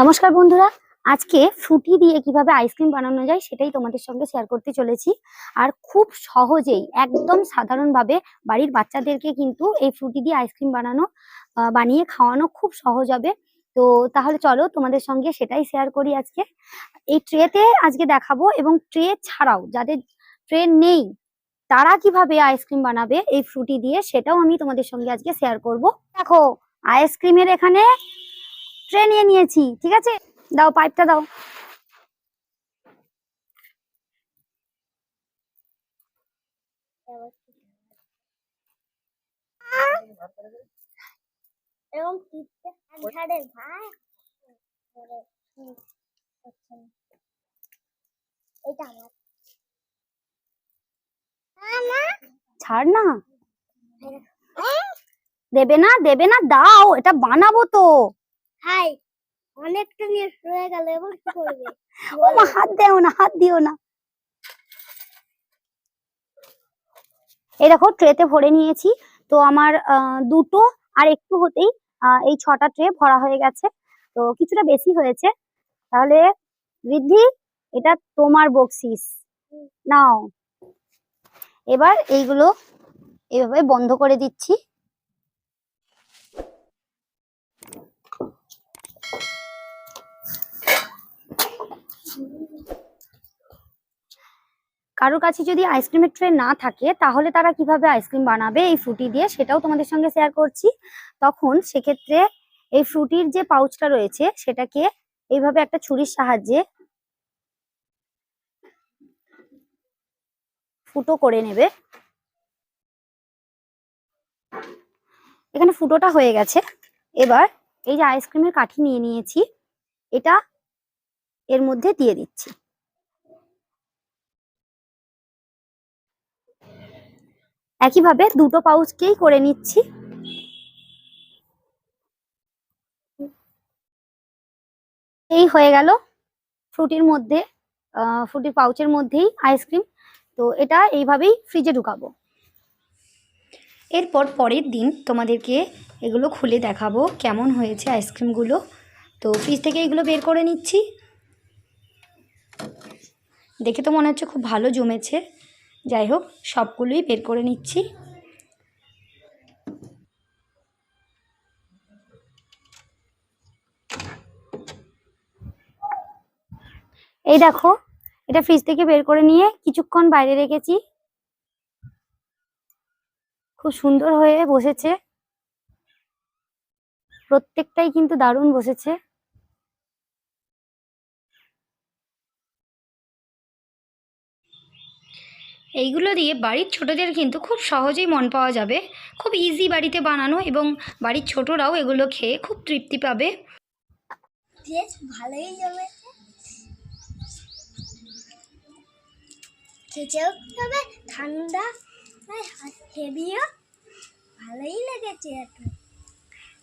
নমস্কার বন্ধুরা, আজকে ফ্রুটি দিয়ে কীভাবে আইসক্রিম বানানো যায় সেটাই তোমাদের সঙ্গে শেয়ার করতে চলেছি। আর খুব সহজেই, একদম সাধারণভাবে বাড়ির বাচ্চাদেরকে কিন্তু এই ফ্রুটি দিয়ে আইসক্রিম বানানো বানিয়ে খাওয়ানো খুব সহজ হবে। তো তাহলে চলো তোমাদের সঙ্গে সেটাই শেয়ার করি আজকে। এই ট্রেতে আজকে দেখাবো এবং ট্রে ছাড়াও যাদের ট্রে নেই, তারা কীভাবে আইসক্রিম বানাবে এই ফ্রুটি দিয়ে সেটাও আমি তোমাদের সঙ্গে আজকে শেয়ার করব। দেখো, আইসক্রিমের এখানে ট্রে নিয়ে নিয়েছি, ঠিক আছে? দাও পাইপটা দাও। ছাড় না। দেবে না দেবে না, দাও, এটা বানাবো তো। হাই অনেকটা নিয়ে হয়ে গেল এবার কি করবে? ও মা হাত দেও না হাত দিও না। এই দেখো ট্রেতে ভরে নিয়েছি। তো আমার দুটো আর একটু হতেই আহ, এই ছটা ট্রে ভরা হয়ে গেছে। তো কিছুটা বেশি হয়েছে। তাহলে বৃদ্ধি এটা তোমার বকশিস। নাও। এবার এইগুলো এভাবে বন্ধ করে দিচ্ছি। কারোর কাছে যদি আইসক্রিমের ট্রে না থাকে, তাহলে তারা কীভাবে আইসক্রিম বানাবে? এই ফ্রুটি দিয়ে সেটাও তোমাদের সঙ্গে শেয়ার করছি। তখন সেক্ষেত্রে এই ফ্রুটির যে পাউচটা রয়েছে, সেটাকে এইভাবে একটা ছুরির সাহায্যে ফুটো করে নেবে। এখানে ফুটোটা হয়ে গেছে। এবার এই যে আইসক্রিমের কাঠি নিয়ে নিয়েছি, এটা এর মধ্যে দিয়ে দিচ্ছি। একইভাবে দুটো পাউচকেই করে নিচ্ছি। এই হয়ে গেল ফ্রুটির মধ্যে ফ্রুটির পাউচের মধ্যেই আইসক্রিম। তো এটা এইভাবেই ফ্রিজে ঢুকাবো। এরপর পরের দিন তোমাদেরকে এগুলো খুলে দেখাবো কেমন হয়েছে আইসক্রিমগুলো। তো ফ্রিজ থেকে এগুলো বের করে নিচ্ছি। দেখে তো মনে হচ্ছে খুব ভালো জমেছে। যাই হোক সবগুলোই বের করে নিচ্ছি। এই দেখো, এটা ফ্রিজ থেকে বের করে নিয়ে কিছুক্ষণ বাইরে রেখেছি। খুব সুন্দর হয়ে বসেছে। প্রত্যেকটাই কিন্তু দারুণ বসেছে। এইগুলো দিয়ে বাড়ির ছোটদের কিন্তু খুব সহজেই মন পাওয়া যাবে। খুব ইজি বাড়িতে বানানো এবং বাড়ির ছোটরাও এগুলো খেয়ে খুব তৃপ্তি পাবে। বেশ ভালোই জমেছে। তবে ঠান্ডা হেভিও ভালোই লেগেছে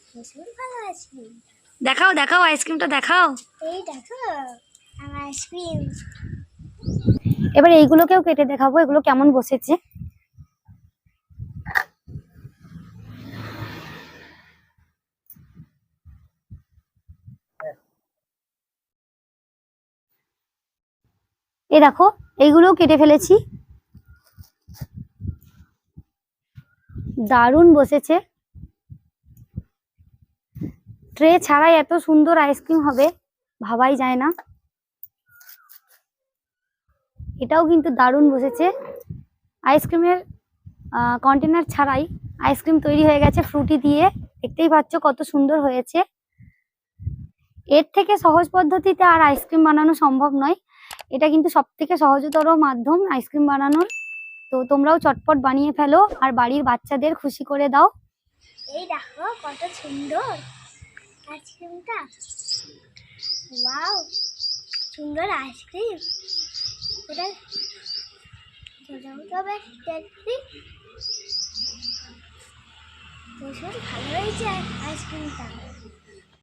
ভীষণ ভালো আইসক্রিম। দেখাও দেখাও আইসক্রিমটা দেখাও। এই দেখো আমার আইসক্রিম। এবার এইগুলোকেও কেটে দেখাবো, এগুলো কেমন বসেছে। এই দেখো, এইগুলোও কেটে ফেলেছি। দারুণ বসেছে। ট্রে ছাড়াই এত সুন্দর আইসক্রিম হবে, ভাবাই যায় না। এটাও কিন্তু দারুণ বসেছে। আইসক্রিমের কন্টেনার ছাড়াই আইসক্রিম তৈরি হয়ে গেছে ফ্রুটি দিয়ে। দেখতেই পাচ্ছ কত সুন্দর হয়েছে। এর থেকে সহজ পদ্ধতিতে আর আইসক্রিম বানানো সম্ভব নয়। এটা কিন্তু সব থেকে সহজতর মাধ্যম আইসক্রিম বানানোর। তো তোমরাও চটপট বানিয়ে ফেলো আর বাড়ির বাচ্চাদের খুশি করে দাও। এই দেখো কত সুন্দর আইসক্রিমটা। সুন্দর আইসক্রিম। ভালো হয়েছে আইসক্রিমটা।